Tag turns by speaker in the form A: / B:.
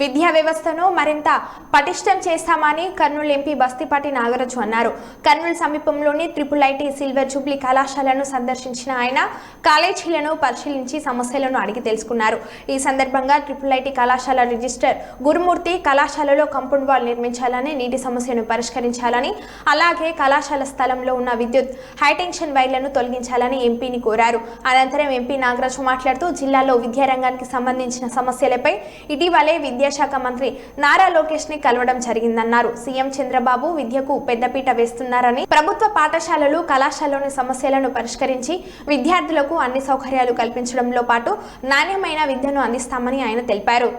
A: విద్యా వ్యవస్థను మరింత పటిష్టం చేస్తామని కర్నూలు ఎంపీ బస్తిపాటి నాగరాజు అన్నారు. కర్నూలు సమీపంలోని ట్రిపుల్ ఐటీ సిల్వర్ జూబ్లీ కళాశాలను సందర్శించిన ఆయన కాలేజీలను పరిశీలించి సమస్యలను అడిగి తెలుసుకున్నారు. ఈ సందర్భంగా ట్రిపుల్ ఐటీ కళాశాల రిజిస్టర్ గురుమూర్తి కళాశాలలో కంపౌండ్ వాల్ నిర్మించాలని నీటి సమస్యను పరిష్కరించాలని అలాగే కళాశాల స్థలంలో ఉన్న విద్యుత్ హైటెన్షన్ వైర్లను తొలగించాలని ఎంపీని కోరారు. అనంతరం ఎంపీ నాగరాజు మాట్లాడుతూ జిల్లాలో విద్యారంగానికి సంబంధించిన సమస్యలపై ఇటీవలే విద్య విద్యాశాఖ మంత్రి నారా లోకేష్ని కలవడం జరిగిందన్నారు. సీఎం చంద్రబాబు విద్యకు పెద్దపీట వేస్తున్నారని ప్రభుత్వ పాఠశాలలు కళాశాలలోని సమస్యలను పరిష్కరించి విద్యార్థులకు అన్ని సౌకర్యాలు కల్పించడంలో పాటు నాణ్యమైన విద్యను అందిస్తామని ఆయన తెలిపారు.